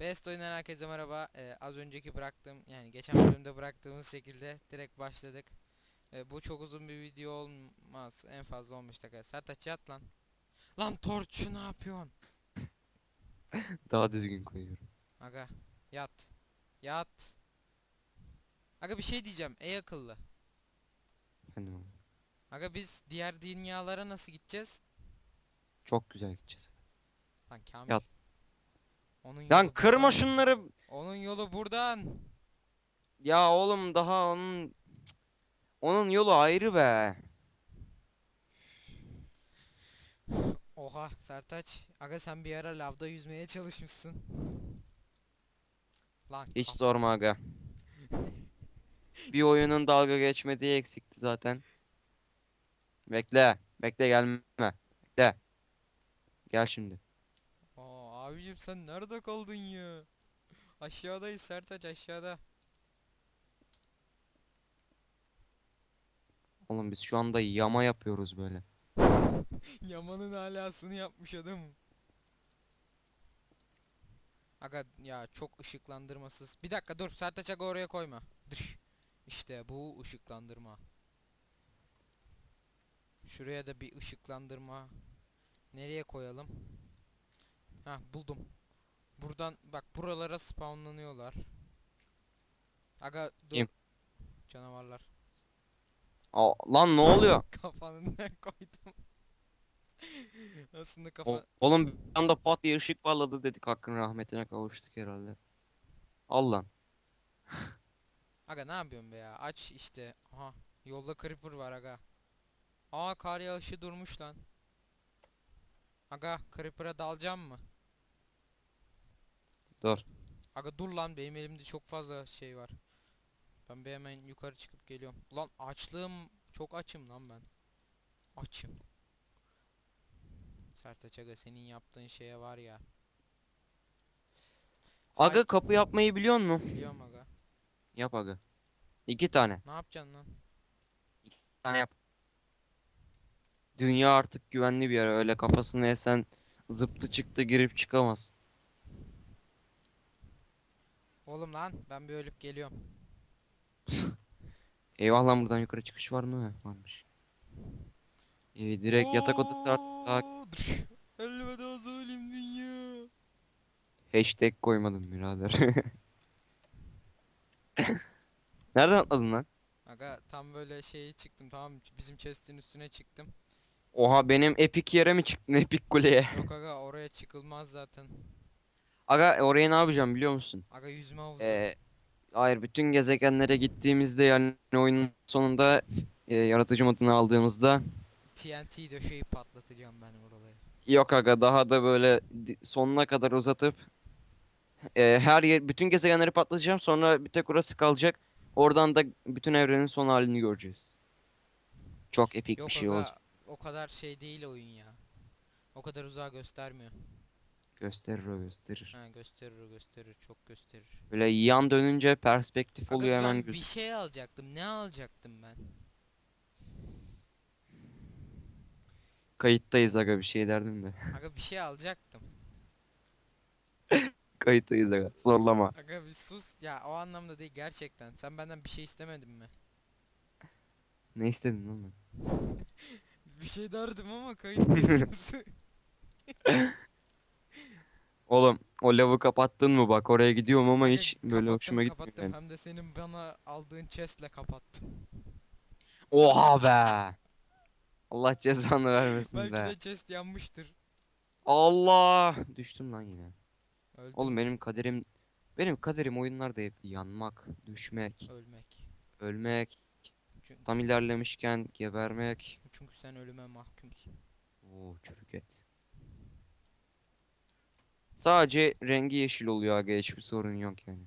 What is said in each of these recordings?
Best oyundan herkese merhaba. Ee, az önceki bıraktığım yani geçen bölümde bıraktığımız şekilde direkt başladık. Ee, bu çok uzun bir video olmaz. En fazla 15 dakika. Sertaç yat lan. Lan Torç ne yapıyorsun? Daha düzgün koyuyorum. Aga yat. Yat. Aga bir şey diyeceğim. Ey akıllı. Efendim abi. Aga biz diğer dünyalara nasıl gideceğiz? Çok güzel gideceğiz. Lan Kamil. Yat. Onun Lan kırma şunları. Onun yolu buradan. Ya oğlum daha onun onun yolu ayrı be. Oha Sertaç. Aga sen bir ara lavda yüzmeye çalışmışsın. Lan Hiç kaf- sorma aga. Bir oyunun dalga geçmediği eksikti zaten. Bekle. Bekle gelme. Bekle. Gel şimdi. Abicim sen nerede kaldın ya? Aşağıdayız Sertaç aşağıda. Oğlum biz şu anda yama yapıyoruz böyle. Yaman'ın alasını yapmış adam. Aga ya çok ışıklandırmasız. Bir dakika dur Sertaç aga oraya koyma. Dış. İşte bu ışıklandırma. Şuraya da bir ışıklandırma. Nereye koyalım? Ha buldum. Buradan bak buralara spawnlanıyorlar. Aga dur. Kim? Canavarlar. Aa, lan ne oluyor? Kafanından koydum. Aslında O- kafa... oğlum bir anda pat diye ışık parladı dedik hakkın rahmetine kavuştuk herhalde. Al lan. Aga ne yapıyorsun be ya? Aç işte. Aha. Yolda creeper var aga. Aa kar yağışı durmuş lan. Aga creeper'a dalacağım mı? Dur. Aga dur lan benim elimde çok fazla şey var. Ben bir hemen yukarı çıkıp geliyorum. Ulan açlığım çok açım lan ben. Açım. Sertaç aga senin yaptığın şeye var ya. Aga Ay- kapı yapmayı biliyor musun? Biliyorum aga. Yap aga. İki tane. Ne yapacaksın lan? Bir tane yap. Dünya artık güvenli bir yer. Öyle kafasını esen zıptı çıktı girip çıkamaz. Oğlum lan ben bir ölüp geliyorum. Eyvah lan buradan yukarı çıkış var mı? Varmış. Ee, direkt yatak odası artık daha. Elveda zalim dünya. hashtag koymadım birader. Nereden atladın lan? Aga tam böyle şeyi çıktım tamam bizim chest'in üstüne çıktım. Oha benim epik yere mi çıktın epik kuleye? Yok aga oraya çıkılmaz zaten. Aga oraya ne yapacağım biliyor musun? Aga yüzme havuzu. Ee, hayır bütün gezegenlere gittiğimizde yani oyunun sonunda e, yaratıcı modunu aldığımızda TNT döşeyip patlatacağım ben oraları. Yok aga daha da böyle sonuna kadar uzatıp e, her yer bütün gezegenleri patlatacağım sonra bir tek orası kalacak. Oradan da bütün evrenin son halini göreceğiz. Çok epik Yok bir şey aga olacak. o kadar şey değil oyun ya. O kadar uzağa göstermiyor. Gösterir o gösterir. Ha gösterir o gösterir çok gösterir. Böyle yan dönünce perspektif Aga oluyor hemen ben bir göz. şey alacaktım. Ne alacaktım ben? Kayıttayız aga bir şey derdim de. Aga bir şey alacaktım. Kayıttayız aga zorlama. Aga bir sus. Ya o anlamda değil gerçekten. Sen benden bir şey istemedin mi? Ne istedin lan? ben? Bir şey derdim ama kayıttayız. Oğlum o lavı kapattın mı bak oraya gidiyorum ama hiç böyle kapattım, hoşuma kapattım. gitmiyor. yani. Hem de senin bana aldığın chestle kapattım. Oha be. Allah cezanı vermesin Belki be. de chest yanmıştır. Allah! Düştüm lan yine. Öldüm. Oğlum benim kaderim benim kaderim oyunlarda hep yanmak, düşmek, Ölmek. ölmek, Çünkü, tam ilerlemişken gebermek. çünkü sen ölüme mahkumsun. Oo çürük et. Sadece rengi yeşil oluyor aga hiçbir sorun yok yani.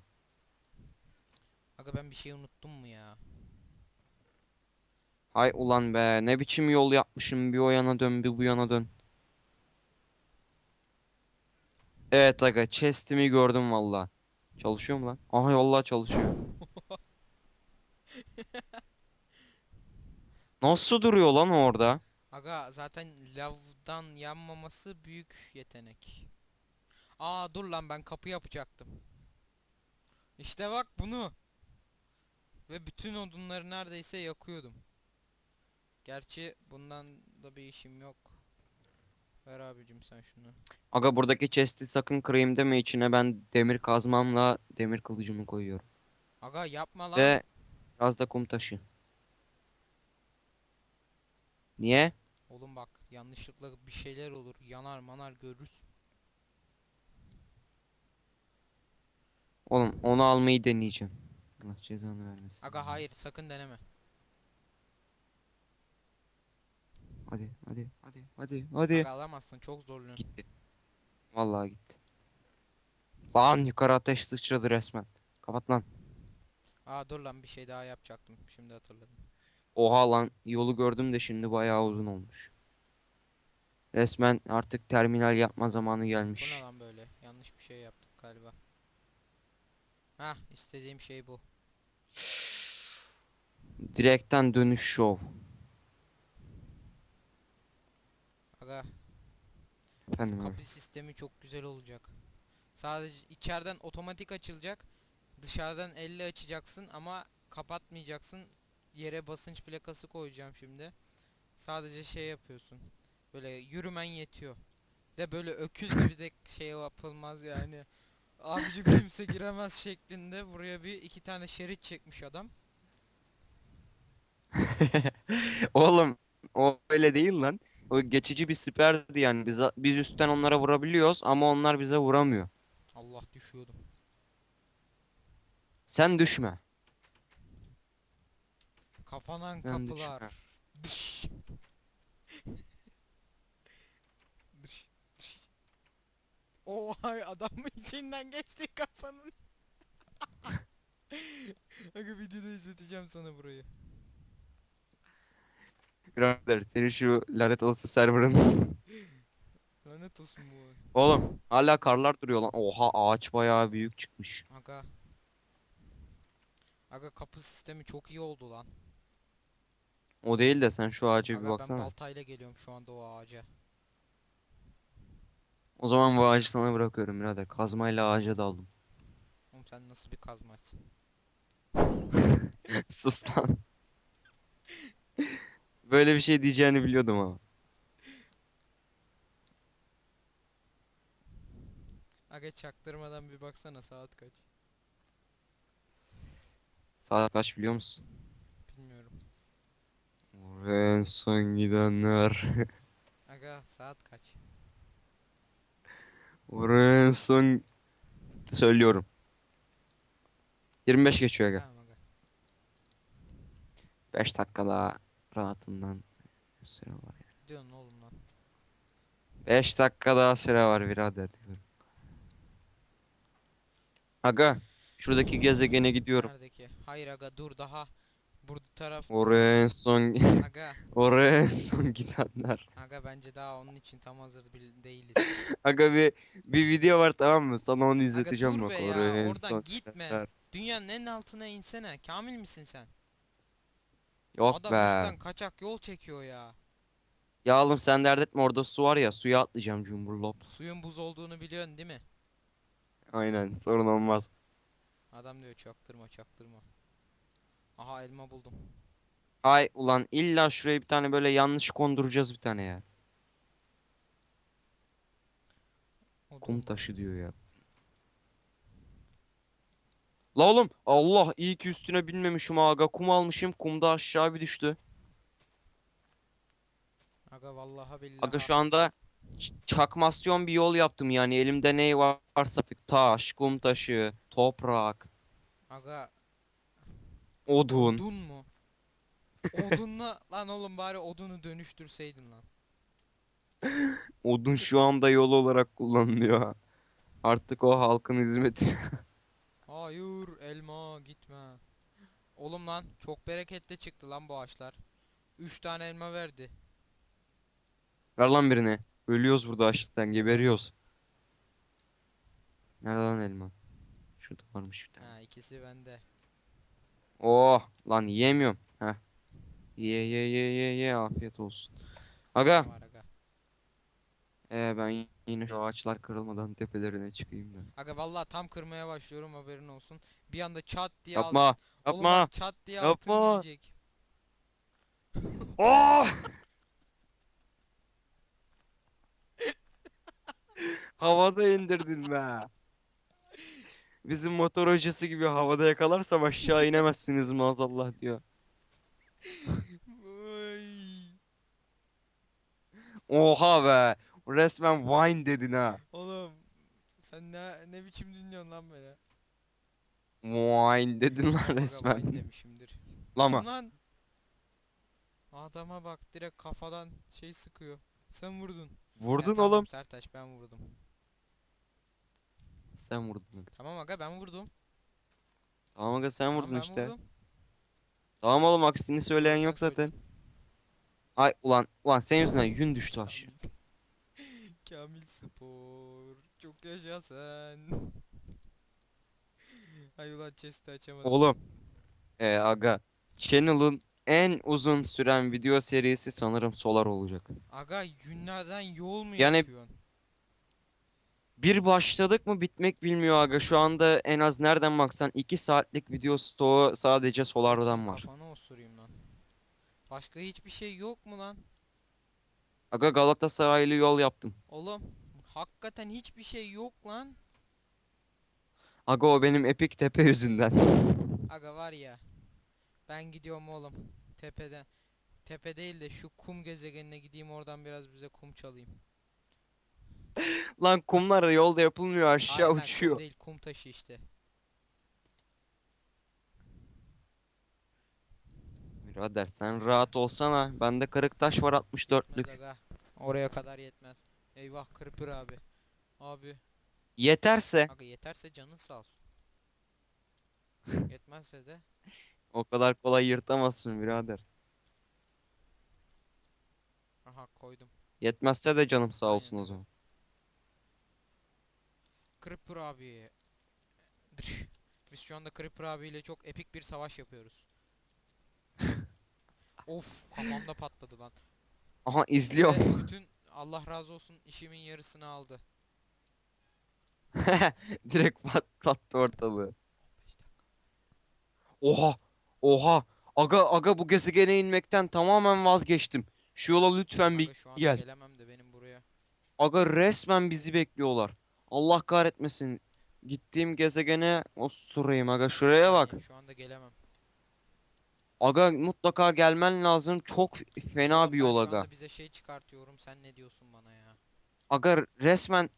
Aga ben bir şey unuttum mu ya? Hay ulan be ne biçim yol yapmışım bir o yana dön bir bu yana dön. Evet aga chest'imi gördüm valla. Çalışıyor mu lan? Aha vallahi çalışıyor. Nasıl duruyor lan orada? Aga zaten lavdan yanmaması büyük yetenek. Aa dur lan ben kapı yapacaktım. İşte bak bunu. Ve bütün odunları neredeyse yakıyordum. Gerçi bundan da bir işim yok. Ver abicim sen şunu. Aga buradaki chest'i sakın kırayım deme içine ben demir kazmamla demir kılıcımı koyuyorum. Aga yapma lan. Ve biraz da kum taşı. Niye? Oğlum bak yanlışlıkla bir şeyler olur. Yanar manar görürsün. Oğlum onu almayı deneyeceğim. Allah cezanı vermesin. Aga hayır sakın deneme. Hadi hadi hadi hadi hadi. Aga alamazsın çok zorluyorsun. Gitti. Vallahi gitti. Lan yukarı ateş sıçradı resmen. Kapat lan. Aa dur lan bir şey daha yapacaktım. Şimdi hatırladım. Oha lan yolu gördüm de şimdi bayağı uzun olmuş. Resmen artık terminal yapma zamanı Bu gelmiş. ne lan böyle? Yanlış bir şey yaptık galiba. Hah istediğim şey bu. Direkten dönüş şov. Aga Efendim abi. kapı sistemi çok güzel olacak. Sadece içeriden otomatik açılacak. Dışarıdan elle açacaksın ama kapatmayacaksın. Yere basınç plakası koyacağım şimdi. Sadece şey yapıyorsun. Böyle yürümen yetiyor. De böyle öküz gibi de şey yapılmaz yani. Abicim kimse giremez şeklinde buraya bir iki tane şerit çekmiş adam. Oğlum o öyle değil lan. O geçici bir siperdi yani. Biz, biz üstten onlara vurabiliyoruz ama onlar bize vuramıyor. Allah düşüyordum. Sen düşme. Kafanan Sen kapılar. düşme. Dış. Dış. Oha adamın içinden geçti kafanın. Aga videoda izleteceğim sana burayı. Birader senin şu lanet olası serverın. Lanet olsun bu. Oğlum hala karlar duruyor lan. Oha ağaç bayağı büyük çıkmış. Aga. Aga kapı sistemi çok iyi oldu lan. O değil de sen şu ağaca bir Aga ben baksana. baltayla geliyorum şu anda o ağaca. O zaman bu ağacı sana bırakıyorum birader. Kazmayla ağaca daldım. Oğlum sen nasıl bir kazmaçsın? Sus lan. Böyle bir şey diyeceğini biliyordum ama. Aga çaktırmadan bir baksana saat kaç. Saat kaç biliyor musun? Bilmiyorum. Oraya en son gidenler. Aga saat kaç? Oraya en son söylüyorum. 25 geçiyor aga. Tamam aga. 5 dakika daha rahatından süre var ya. Ne diyorsun oğlum lan? 5 dakika daha süre var birader diyorum. Aga şuradaki gezegene gidiyorum. Neredeki? Hayır aga dur daha. Bu taraf Oraya en son aga oraya en son gidenler. aga bence daha onun için tam hazır bil- değiliz. Aga bir bir video var tamam mı? Sana onu izleteceğim dur bak. be ya, Oraya en oradan son gitme. gidenler. Dünyanın en altına insene. Kamil misin sen? Yok Adam be. üstten kaçak yol çekiyor ya. Ya oğlum sen dert etme orada su var ya suya atlayacağım cumburlop. Suyun buz olduğunu biliyorsun değil mi? Aynen sorun olmaz. Adam diyor çaktırma çaktırma. Aha elma buldum. Ay ulan illa şuraya bir tane böyle yanlış konduracağız bir tane ya. Odun Kum taşı diyor ya. La oğlum Allah iyi ki üstüne binmemişim aga kum almışım kumda aşağı bir düştü. Aga vallahi billahi. Aga şu anda çakmasyon bir yol yaptım yani elimde ne varsa taş, kum taşı, toprak, Aga odun. odun mu? Odunla lan oğlum bari odunu dönüştürseydin lan. Odun şu anda yol olarak kullanılıyor. Artık o halkın hizmeti. Hayır elma gitme. Oğlum lan çok bereketli çıktı lan bu ağaçlar. 3 tane elma verdi. Ver lan birine. Ölüyoruz burada açlıktan geberiyoruz. Nerede lan elma? Şurada varmış bir tane. Ha ikisi bende. Oh lan yiyemiyorum. Heh. Ye ye ye ye ye afiyet olsun. Aga. Ee, ben yine şu ağaçlar kırılmadan tepelerine çıkayım da. Aga vallahi tam kırmaya başlıyorum haberin olsun. Bir anda çat diye altın. Yapma. Oğlum Yapma. bak çat diye altın Yapma. gelecek. Oh! Havada indirdin be. Bizim motor hocası gibi havada yakalarsam aşağı inemezsiniz maazallah diyor. Oha be. Resmen wine dedin ha. Oğlum sen ne ne biçim dinliyorsun lan beni? Wine dedin lan resmen. demişimdir. Lama. Lan. Adama bak direkt kafadan şey sıkıyor. Sen vurdun. Vurdun tamam oğlum. Sertaç ben vurdum. Sen vurdun. Tamam aga ben vurdum. Tamam aga sen Tamam vurdun ben işte. vurdum. Tamam oğlum aksini söyleyen sen yok söyle. zaten. Ay ulan ulan senin yüzünden yün düştü aşağı. Kamil. Kamil Spor. Çok yaşa sen. Ay ulan chest'i açamadım. Oğlum. Ee, aga. Channel'ın en uzun süren video serisi sanırım Solar olacak. Aga yünlerden yol mu Yani- yapıyorsun? Bir başladık mı bitmek bilmiyor aga. Şu anda en az nereden baksan 2 saatlik video stoğu sadece Solar'dan var. Kafana osurayım lan. Başka hiçbir şey yok mu lan? Aga Galatasaraylı yol yaptım. Oğlum hakikaten hiçbir şey yok lan. Aga o benim epik tepe yüzünden. Aga var ya. Ben gidiyorum oğlum. Tepeden. Tepe değil de şu kum gezegenine gideyim oradan biraz bize kum çalayım. Lan kumlar yolda yapılmıyor aşağı Aynen, kum uçuyor. değil kum taşı işte. Birader sen rahat olsana. Bende kırık taş var Yetmez 64'lük. aga. Oraya kadar yetmez. Eyvah kırpır abi. Abi. Yeterse Aga yeterse canın sağ olsun. Yetmezse de. o kadar kolay yırtamazsın birader. Aha koydum. Yetmezse de canım sağ Aynen olsun o öyle. zaman. Creeper abi. Biz şu anda Creeper abiyle çok epik bir savaş yapıyoruz. of kafamda patladı lan. Aha izliyor. Ve bütün Allah razı olsun işimin yarısını aldı. Direkt patlattı ortalığı. 15 dakika. Oha! Oha! Aga aga bu gezegene inmekten tamamen vazgeçtim. Şu yola lütfen bir Aga şu anda gel. gelemem de benim buraya. Aga resmen bizi bekliyorlar. Allah kahretmesin. Gittiğim gezegene osurayım aga şuraya bak. Şu anda gelemem. Aga mutlaka gelmen lazım. Çok fena Oğlum bir ben yol şu aga. anda bize şey çıkartıyorum. Sen ne diyorsun bana ya? Aga resmen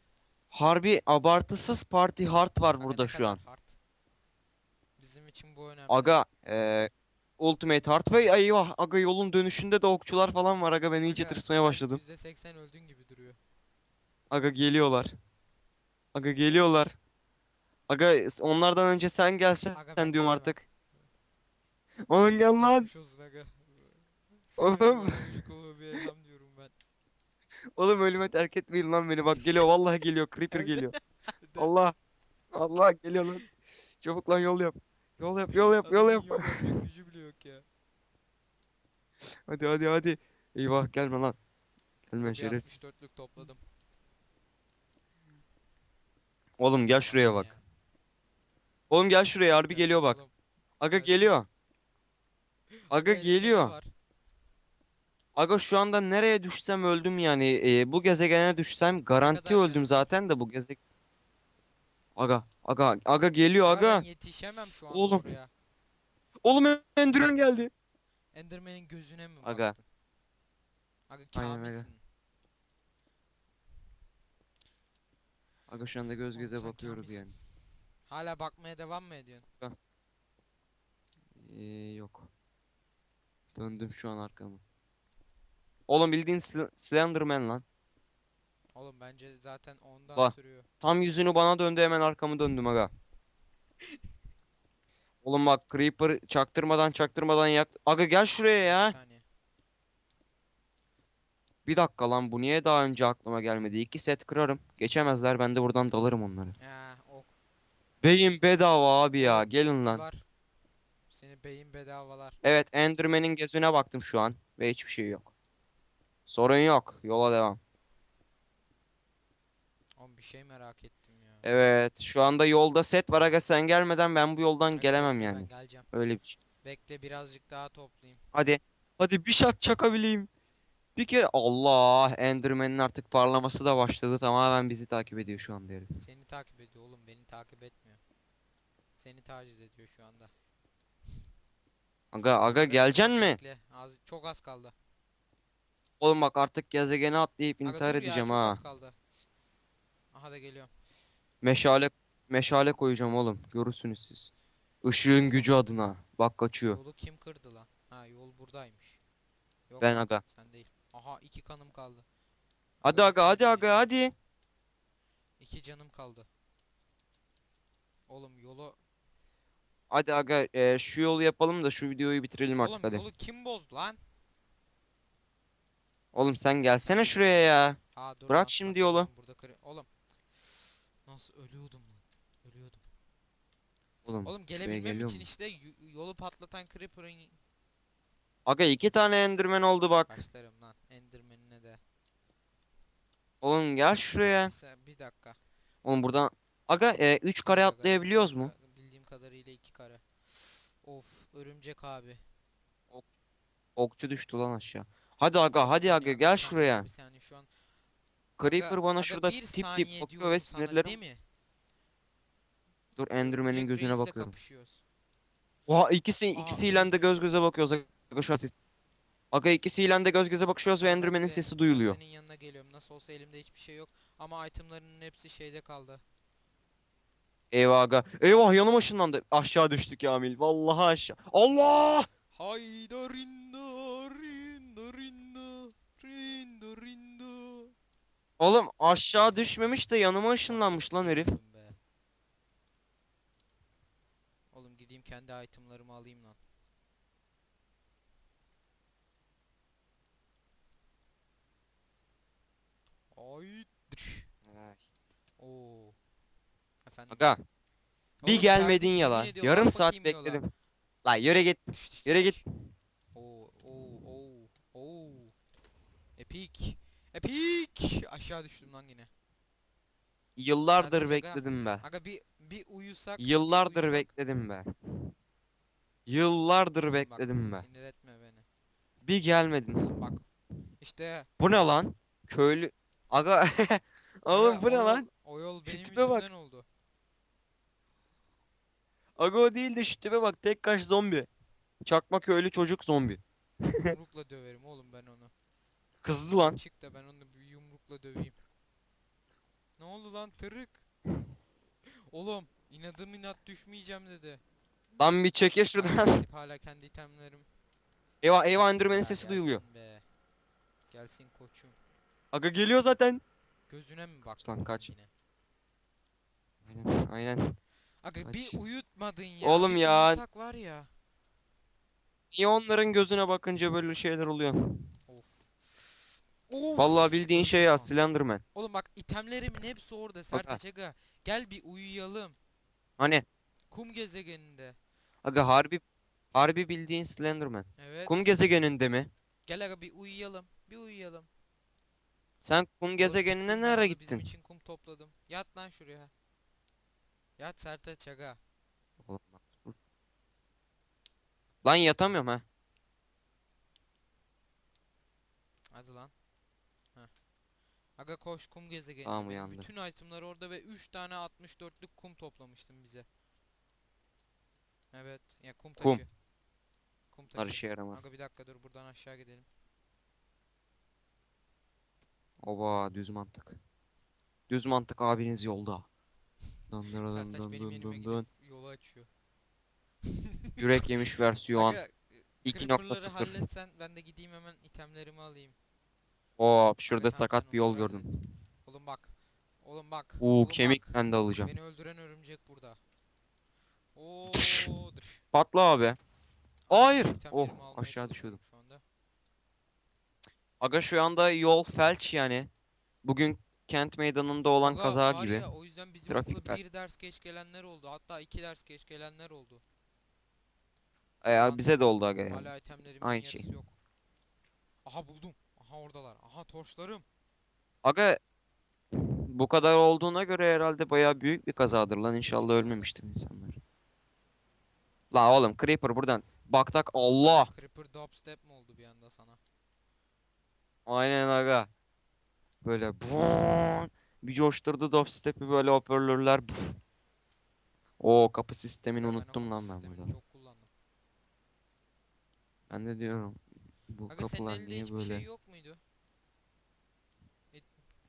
harbi abartısız party hard var Aga burada ne şu kadar an. hard? Bizim için bu önemli. Aga eee Ultimate Hard ve eyvah aga yolun dönüşünde de okçular falan var aga ben iyice Aga, tırsmaya sen başladım. %80 öldün gibi duruyor. Aga geliyorlar. Aga geliyorlar. Aga onlardan önce sen gelsen Aga ben diyorum gelemem. artık. Oğlum gel lan. Geçmiş olsun aga. Sana Oğlum. böyle kulu bir elham diyorum ben. Oğlum ölüme terk etmeyin lan beni. Bak geliyor vallahi geliyor. Creeper geliyor. Allah. Allah geliyor lan. Çabuk lan yol yap. Yol yap yol yap yol Adamın yap. yol yapacak gücü bile yok ya. Hadi hadi hadi. Eyvah gelme lan. Gelme Bir şerefsiz. 64'lük topladım. Oğlum gel şuraya bak. Oğlum gel şuraya harbi geliyor bak. Aga geliyor. Aga geliyor. Aga şu anda nereye düşsem öldüm yani. Ee, bu gezegene düşsem garanti öldüm zaten de bu gezegen. Aga aga aga geliyor Aga aga. ben yetişemem şu an Oğlum. oraya. Oğlum Enderman geldi. Enderman'in gözüne mi Aga. baktın? Aga öyle. kamilsin. Aga şu anda göz Oğlum göze sen bakıyoruz yani. Hala bakmaya devam mı ediyorsun? Ee, yok. Döndüm şu an arkamı. Oğlum bildiğin Sl- Slenderman lan. Oğlum bence zaten ondan Bak. türüyor. Tam yüzünü bana döndü hemen arkamı döndüm aga. Oğlum bak Creeper çaktırmadan çaktırmadan yak. Aga gel şuraya Bir ya. saniye. Bir dakika lan bu niye daha önce aklıma gelmedi? İki set kırarım. Geçemezler ben de buradan dalarım onları. Ha, ok. Beyin bedava abi ya. Oğlum, Gelin lan. Seni beyin bedavalar. Evet Enderman'in gözüne baktım şu an. Ve hiçbir şey yok. Sorun yok. Yola devam. bir şey merak ettim ya. Evet şu anda yolda set var aga sen gelmeden ben bu yoldan Aga gelemem bekle, yani. Ben geleceğim. Öyle bir şey. Bekle birazcık daha toplayayım. Hadi. Hadi bir shot çakabileyim. Bir kere Allah Enderman'in artık parlaması da başladı. Tamamen bizi takip ediyor şu anda herif. Seni takip ediyor oğlum beni takip etmiyor. Seni taciz ediyor şu anda. Aga aga geleceksin mi? Bekle. Az, çok az kaldı. Oğlum bak artık gezegene atlayıp Aga intihar dur ya, edeceğim çok ha. az kaldı. Aha da geliyorum. Meşale meşale koyacağım oğlum. Görürsünüz siz. Işığın gücü adına. Bak kaçıyor. Yolu kim kırdı lan? Ha yol buradaymış. Yok Ben aga. Sen değil. Aha iki kanım kaldı. Hadi aga hadi aga hadi. İki canım kaldı. Oğlum yolu Hadi aga e, şu yolu yapalım da şu videoyu bitirelim artık Oğlum hadi. yolu kim bozdu lan? Oğlum sen gelsene şuraya ya. Ha dur Bırak lan, şimdi yolu. Burada kırı- Oğlum. Nasıl ölüyordum lan? Ölüyordum. Oğlum, Oğlum şuraya gelebilmem geliyor için mu? işte y- yolu patlatan Creeper'ın Aga iki tane Enderman oldu bak. başlarım lan. Oğlum gel şuraya. Bir, dakika. Oğlum buradan Aga 3 kare Aga, atlayabiliyoruz mu? Bildiğim kadarıyla iki kare. Of örümcek abi. Okçu düştü lan aşağı. Hadi aga hadi aga gel şuraya. Bir saniye şu an. Creeper Aga- bana aga şurada tip tip bakıyor ve sinirlerim. Değil mi? Dur Enderman'in gözüne bakıyorum. Oha ikisi ikisiyle de göz göze bakıyoruz aga şu an. Aga ikisiyle de göz göze bakışıyoruz ve Enderman'in bekle, sesi duyuluyor. Senin yanına geliyorum. Nasıl olsa elimde hiçbir şey yok. Ama itemlarının hepsi şeyde kaldı. Eyvah aga. Eyvah yanım ışınlandı. Aşağı düştük Kamil. Vallahi aşağı. Allah! Hayda rinda rinda rinda rinda rinda. Oğlum aşağı düşmemiş de yanıma ışınlanmış lan herif. Oğlum be. Oğlum gideyim kendi itemlarımı alayım lan. Ay. dış. Oo. Efendim. Aga bir Oğlum gelmedin ya yemin lan. ediyorum, Yarım bak saat bakayım bekledim. Lan yürü git. Yürü git. Oo oo oo oo. Epic. Epic. Aşağı düştüm lan yine. Yıllardır Sadece aga- bekledim be. Aga bir bir uyusak. bir Yıllardır uyusak- bekledim be. Yıllardır Oğlum bak, bekledim be. Sinir etme beni. Bir gelmedin. Oğlum bak. İşte. Bu ne lan? Köylü. Aga. Oğlum bu ne o lan? O yol benim tipe bak. yüzümden oldu. Aga o değil de şu tipe bak tek kaş zombi. Çakma köylü çocuk zombi. Yumrukla döverim oğlum ben onu. Kızdı lan. Çık da ben onu bir yumrukla döveyim. Ne oldu lan tırık? Oğlum inadım inat düşmeyeceğim dedi. Lan bir Aga, şuradan. hala kendi itemlerim. Eyvah eyvah Enderman'in sesi gelsin duyuluyor. Be. Gelsin koçum. Aga geliyor zaten. Gözüne mi baktın Lan kaç. yine? Aynen aynen. Aga bir Kaç. uyutmadın ya. Oğlum bir ya. Uyusak var ya. Niye onların gözüne bakınca böyle şeyler oluyor? Of. Of. Vallahi bildiğin şey ya lan. Slenderman. Oğlum bak itemlerimin hepsi orada Sertaç aga. Gel bir uyuyalım. Hani Kum gezegeninde. aga harbi harbi bildiğin Slenderman. Evet. Kum gezegeninde mi? Gel aga bir uyuyalım. Bir uyuyalım. Sen kum gezegenine gittim nereye Bizim gittin? için kum topladım. Yat lan şuraya. Yat Sertaç aga. Oğlum bak sus. Lan yatamıyorum ha. Hadi lan. Heh. Aga koş kum gezegenine. Tamam, uyandı. Bütün itemler orada ve 3 tane 64'lük kum toplamıştım bize. Evet. Ya kum taşı. Kum. Kum Bunlar taşı. işe yaramaz. Aga bir dakika dur buradan aşağı gidelim. Oba düz mantık. Düz mantık abiniz yolda. Dın dın Sertaç dın benim dın. gidip yolu açıyor. Yürek yemiş versiyon Aga, creeper'ları 2.0. halletsen ben de gideyim hemen itemlerimi alayım. Hop Aga, şurada tamam, sakat bir yol gördüm. hallet. Oğlum bak. Oğlum bak. Uuu oğlum kemik bak. ben de alacağım. Beni öldüren örümcek burada. Oo. Patla abi. Aga, Hayır. itemlerimi Oh almaya aşağı çalışıyorum düşüyordum. Şu anda. Aga şu anda yol felç yani. Bugün kent meydanında olan Aga, kaza var gibi. ya, o yüzden bizim Trafik okula var. bir ders geç gelenler oldu. Hatta iki ders geç gelenler oldu. Ee, bize de oldu aga yani. Hala itemlerimin Aynı yarısı şey. yok. Aha buldum. Aha oradalar. Aha torçlarım. Aga Bu kadar olduğuna göre herhalde bayağı büyük bir kazadır lan. İnşallah ölmemiştir insanlar. La oğlum Creeper buradan. Baktak Allah. Creeper dubstep mi oldu bir anda sana? Aynen aga. Böyle bir coşturdu dubstep'i böyle hoparlörler. O kapı sistemini o unuttum lan ben burada. Çok kullandım. Ben de diyorum. Bu Aga senin kapılar elinde niye hiçbir böyle? şey yok muydu?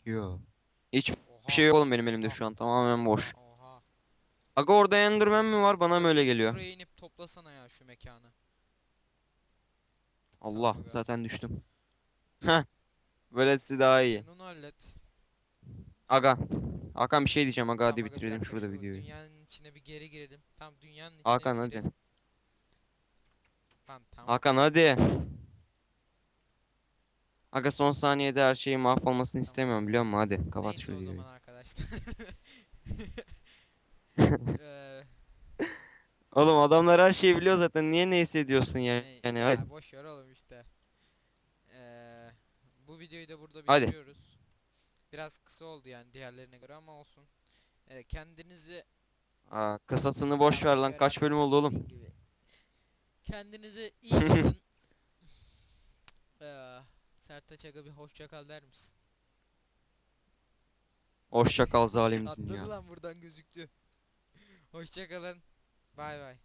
Yo. Hiçbir Oha. şey yok oğlum benim elimde Oha. şu an. Tamamen boş. Oha. Aga orada Enderman mi var? Bana mı öyle geliyor? Şuraya inip toplasana ya şu mekanı. Allah aga. zaten düştüm. Heh. Böylesi daha iyi. Sen onu hallet. Aga. Hakan bir şey diyeceğim aga Tamam hadi aga, bir bitirelim dakika şurada şu videoyu. Dünyanın içine bir geri girelim. Tam dünyanın içine Hakan bir hadi. girelim. Lan tamam. Hakan hadi. Aga son saniyede her şeyin mahvolmasını istemiyorum biliyor musun? Hadi kapat Neyse şu o videoyu. zaman arkadaşlar. Eee, Oğlum adamlar her şeyi biliyor zaten. Niye neyse diyorsun ya? ne- Yani ya hadi. boş ver oğlum işte. Bu videoyu da burada Hadi. bitiriyoruz. Biraz kısa oldu yani diğerlerine göre ama olsun. Eee, kendinizi Aa, kısasını boş ver lan. Kaç bölüm oldu oğlum? gibi. Kendinize iyi bakın. Eee, Sertaç Aga bir hoşça kal der misin? Hoşça kal zalim Atladı dünya. lan buradan gözüktü. Hoşça kalın. Bay bay.